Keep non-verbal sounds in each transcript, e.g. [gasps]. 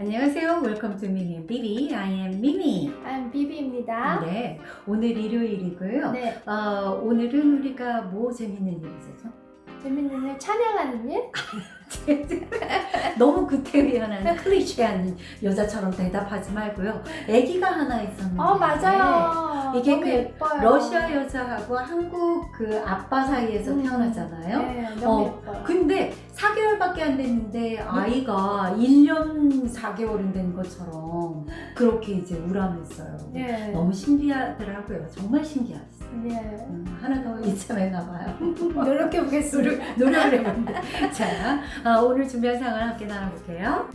안녕하세요. Welcome to Mimi and Bibi. I am Mimi. I'm 비비입니다. 네, 오늘 일요일이고요. 네, 어, 오늘은 우리가 뭐 재밌는 일 있었죠? 재밌는 일 찬양하는 일? [laughs] 너무 구태의연한 클리셰한 여자처럼 대답하지 말고요. 아기가 하나 있었는데 어 맞아요. 이게 너무 그 예뻐요. 러시아 여자하고 한국 그 아빠 사이에서 음. 태어났잖아요. 네, 너무 어, 예뻐요. 근데 4개월밖에 안 됐는데 아이가 1년 4개월은 된 것처럼 그렇게 이제 우람했어요. 네, 너무 신기하더라고요. 정말 신기했어요. 네. 음, 하나 더 이참했나 봐요. [laughs] 노력해 보겠습니다. 노력, 노력을 해봤는데. 자, 아, 오늘 준비한 상을 함께 나눠볼게요.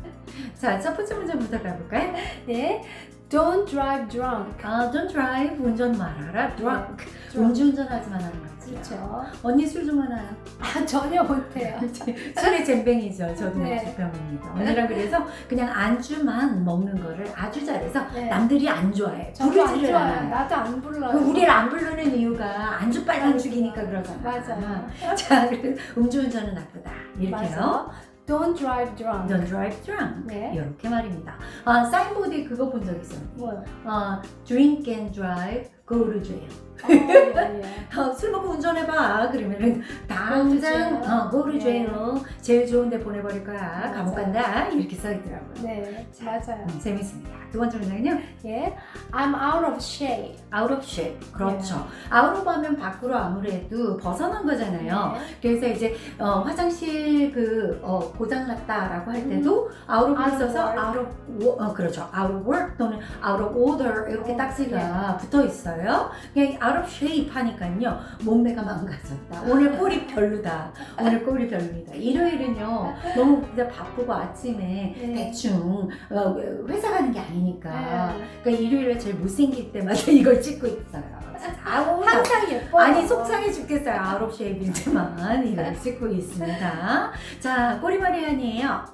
자, 첫 번째 문제부터 가볼까요? 네, Don't drive drunk. 아, don't drive, 운전 말아라. drunk. 음주운전하지 말라는 거지. 그렇죠. 언니 술 좋아하나요? 아 전혀 못해요. [laughs] 술의 잼뱅이죠. 저도 네. 맥주병입니다. 언니랑 그래서 그냥 안주만 먹는 거를 아주 잘해서 네. 남들이 안 좋아해. 저도 안 부르지를 좋아요. 않아요. 나도 안 불러요. 그 우리를 안 부르는 이유가 안주 빨간 죽이니까 그러잖아. 맞아요. 자, 그래서 음주운전은 나쁘다. 이렇게요. 맞아. Don't drive drunk. Don't drive drunk. 네. 이렇게 말입니다. 아, 사인보드에 그거 본 적 있어요. 뭐요? 아, drink and drive, to jail. 어, 예, 예. 어, 술 먹고 운전해봐. 그러면은 당장. 어, to 네. jail. 제일 좋은데 보내버릴 거야. 감옥 맞아요. 간다. 이렇게 써있더라고요. 네, 맞아요. 음, 재밌습니다. 두 번째 문장은요. 예, I'm out of shape. out of shape. 그렇죠. 네. out of 하면 밖으로 아무래도 벗어난 거잖아요. 네. 그래서 이제 어, 화장실 그 어, 고장났다라고 할 때도 out of 음. Out of 써서 work. out of wo- 어, 그렇죠. out of work 또는 out of order 이렇게 어, 딱지가 붙어 있어요. 그냥 out of shape 하니까요. 몸매가 망가졌다. 오늘 꼴이 별로다. 오늘 꼴이 별로이다. 일요일은요. 너무 진짜 바쁘고 아침에 네. 대충 어, 회사 가는 게 아니니까. 네. 그러니까 일요일에 제일 못생길 때마다 [laughs] 이걸 찍고 있어요. 나- 항상 예뻐요. 아니 속상해 죽겠어요. 아웃 오브 쉐입이지만 이걸 찍고 있습니다. 자 꼬리머리 아니에요.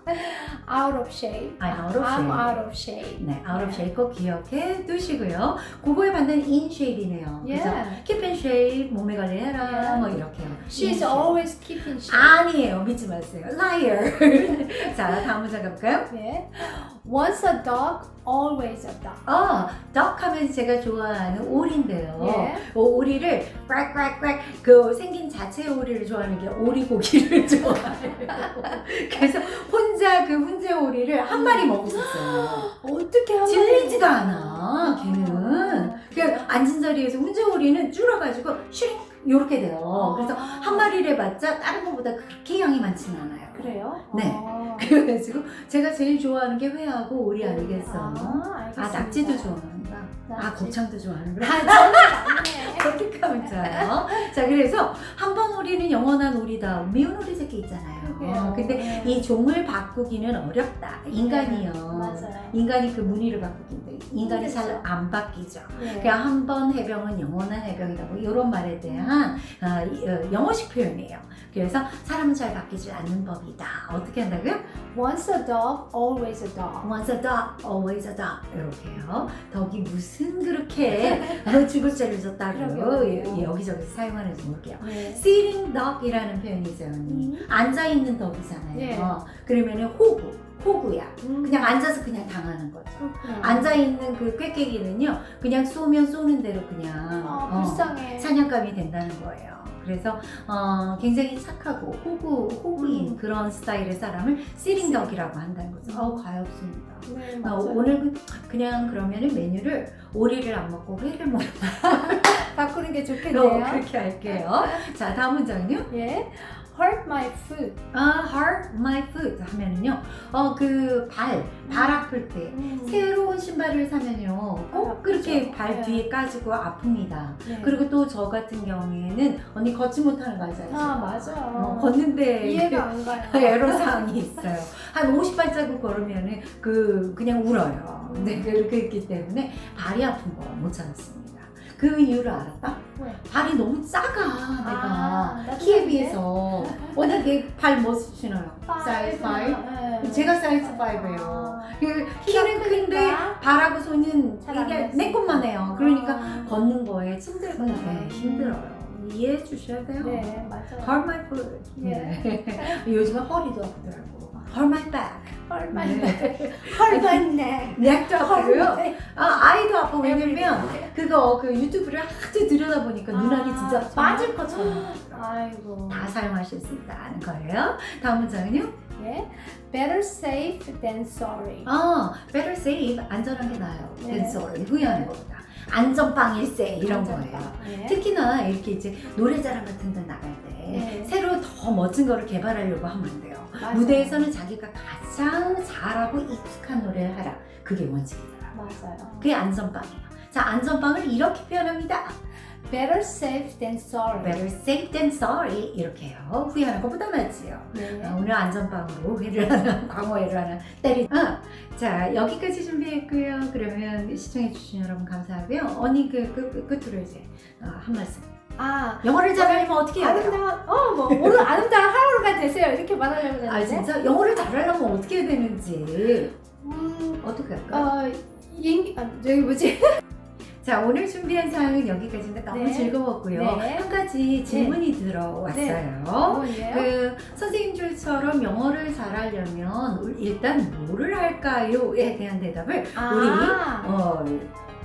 out of shape. 아, out of I'm shape. out of shape. 네, out of shape 꼭 기억해 두시고요. 그거에 맞는 in shape이네요. 그죠? Yeah. keep in shape, 몸매 관리해라 Yeah. 뭐 이렇게요. In She's shape. always keeping shape. 아니에요. 믿지 마세요. liar. 자 다음 문장 가볼까요? 네. Once a dog, always a dog. 어, duck 하면 제가 좋아하는 오리인데요. 예. 어, 오리를 꽉꽉꽉 그 생긴 자체 오리를 좋아하는 게 오리고기를 [laughs] 좋아해요. 그래서 혼자 그 훈제 오리를 한 마리 먹었었어요. [gasps] 어떻게 하면 질리지가 않아. 걔는 그 앉은 자리에서 훈제 오리는 줄어가지고 슈링 요렇게 돼요. 그래서 한 마리를 해봤자 다른 것보다 그렇게 양이 많지는 않아요. 그래요? 네. 어. [laughs] 그래가지고 제가 제일 좋아하는 게 회하고 오리 아니겠어? 아, 아 알겠습니다. 낙지도 좋아한다. 아 낙지. 곱창도 좋아하는구나. 아, 저는. [laughs] 어떻게 하면 좋아요? 자 그래서 한 번 오리는 영원한 오리다. 미운 오리 새끼 있잖아요. 어, 근데 이 종을 바꾸기는 어렵다. 인간이요. 맞아요. 인간이 그 무늬를 바꾸긴데 인간이 힘들죠. 잘안 바뀌죠. 네. 그냥 한 번 해병은 영원한 해병이다. 뭐 이런 말에 대한 아, 이, 어, 영어식 표현이에요. 그래서 사람은 잘 바뀌지 않는 법이 다. 어떻게 한다고요? Once a dog, always a dog. Once a dog, always a dog. 이렇게요. 덕이 무슨 그렇게 어, 죽을죄를 졌다고 그러게요. 예, 여기저기서 사용하는지 모를게요. 네. Sitting dog이라는 표현이 있어요, 언니. 음. 앉아 있는 덕이잖아요. 네. 그러면은 호구, 호구야. 음. 그냥 앉아서 그냥 당하는 거죠. 그렇구나. 앉아 있는 그 꾀깨기는요, 그냥 쏘면 쏘는 대로 그냥 아, 어, 불쌍해. 사냥감이 된다는 거예요. 그래서 어, 굉장히 착하고 호구, 호구인 음. 그런 스타일의 사람을 시링덕이라고 한다는 거죠. 어, 가엾습니다. 네, 어, 맞아요. 오늘 그- 그냥 그러면 은 메뉴를 오리를 안 먹고 회를 [laughs] 바꾸는 게 좋겠네요. 그렇게 할게요. [laughs] 자, 다음 문장은요. 예. Hurt my foot. 아, hurt my foot 하면은요. 어, 그 발, 발 아플 때 음. 신발을 사면요. 꼭 아프죠. 그렇게 발 네. 뒤에 까지고 아픕니다. 네. 그리고 또 저 같은 경우에는 언니 걷지 못하는 거 알죠? 아 맞아요. 어, 걷는데 이해가 안 가요. [laughs] 애로사항이 있어요. 한 50발자국 걸으면은 그 그냥 울어요. 근데 그렇게 있기 때문에 발이 아픈 거 못 참았습니다. 그 이유를 알았다? 왜? 발이 너무 작아 내가 아, 키에? 비해서 언니 걔발뭐 신어요? 사이즈 5? 네. 제가 사이즈 5예요. 아. 그 키는 큰데 발하고 손은 이게. 내 것만 해요. 그러니까 아. 걷는 거에 힘들구나. 네, 힘들어요. 이해해 주셔야 돼요. 네 맞아요. My foot. 예. 네. [laughs] 요즘에 허리도 아프더라고. Hurt my back. hurt my 네. [laughs] neck. hurt my neck. 넥도 아프고요. 아, 아이도 아파. 왜냐면 그거 그 유튜브를 하도 들여다보니까 눈알이 진짜 아, 빠질 것처럼. [gasps] 아이고. 다 사용하실 수 있다는 거예요. 다음 문장은요? 예. Better safe than sorry. 아, better safe 안전한 게 나아요. 네. than sorry 후회하는 것보다. 안전빵일세 이런 거예요. 예. 특히나 이렇게 이제 노래자랑 같은 데 나갈 때 네. 새로 더 멋진 거를 개발하려고 하면 안 돼요. 맞아요. 무대에서는 자기가 가장 잘하고 익숙한 노래를 하라. 그게 원칙이더라고요. 맞아요. 그게 안전빵이에요. 자, 안전빵을 이렇게 표현합니다. Better safe than sorry. Better safe than sorry 이렇게 해요. 후회하는 것보다 낫지요. 네. 아, 오늘 안전빵으로 후회를 하나, [laughs] 광어회를 하나 때리. 아, 자 여기까지 준비했고요. 그러면 시청해주신 여러분 감사하고요. 언니 그, 그, 그 끝으로 이제 어, 한 말씀. 아, 영어를 잘하려면 어떻게 해야 돼요? 아름다운, 어, 뭐, 오늘 아름다운 하루가 되세요. 이렇게 말하려고 했는데. 아 진짜 영어를 잘하려면 어떻게 해야 되는지 음, 어떻게 할까? 어, 인, 아, 저기 뭐지? [laughs] 자 오늘 준비한 사항은 여기까지인데 너무 네. 즐거웠고요. 네. 한 가지 질문이 들어왔어요. 뭐예요? 그 선생님들처럼 영어를 잘하려면 일단 뭐를 할까요?에 대한 대답을 아, 우리 어,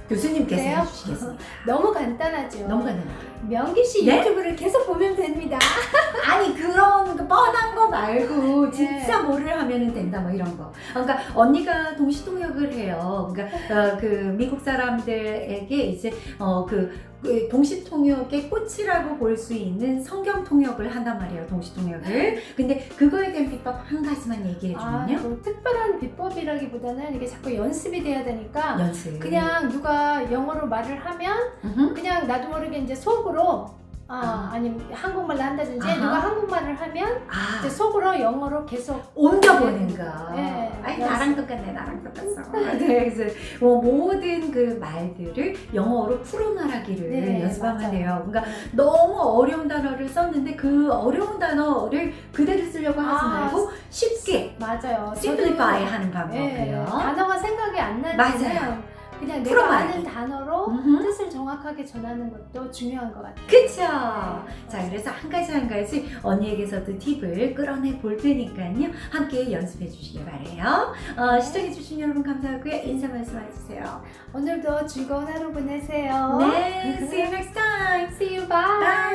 교수님께서 그래요? 해주시겠습니다. [laughs] 너무 간단하죠. 너무 간단해요. 명기 씨 네? 유튜브를 계속 보면 됩니다. [laughs] 아니 그런 그 뻔한 거 말고 진짜 네. 뭐를 하면 된다 뭐 이런 거. 그러니까 언니가 동시통역을 해요. 그러니까 어, 그 미국 사람들에게 이제 어그 그 동시통역의 꽃이라고 볼 수 있는 성경 통역을 한단 말이에요. 동시통역을. 근데 그거에 대한 비법 한 가지만 얘기해 아, 주면요. 뭐 특별한 비법이라기보다는 이게 자꾸 연습이 돼야 되니까 연습. 그냥 누가 영어로 말을 하면 음흠. 그냥 나도 모르게 이제 속으로 아, 아. 아니면 한국말로 한다든지 아하. 누가 한국말을 하면 아 이제 속으로 영어로 계속 옮겨보는 거. 네. 아니 연습. 나랑 똑같네, 나랑 똑같어. [laughs] 네, 그래서 뭐 모든 그 말들을 영어로 풀어 말하기를 네, 연습하면 맞아요. 돼요. 그러니까 너무 어려운 단어를 썼는데 그 어려운 단어를 그대로 쓰려고 하지 아, 말고 쉽게 맞아요. simplify 저도, 하는 예, 방법이에요. 단어가 생각이 안날 맞아요. 그냥 내가 말하기. 아는 단어로 음흠. 뜻을 정확하게 전하는 것도 중요한 것 같아요. 그쵸? 네. 자, 그래서 한 가지 한 가지 언니에게서도 팁을 끌어내 볼 테니까요. 함께 연습해 주시길 바래요. 어, 시청해 주신 여러분 감사하고요. 인사 말씀 해 주세요. 오늘도 즐거운 하루 보내세요. 네, see you next time. [laughs] See you. Bye. Bye.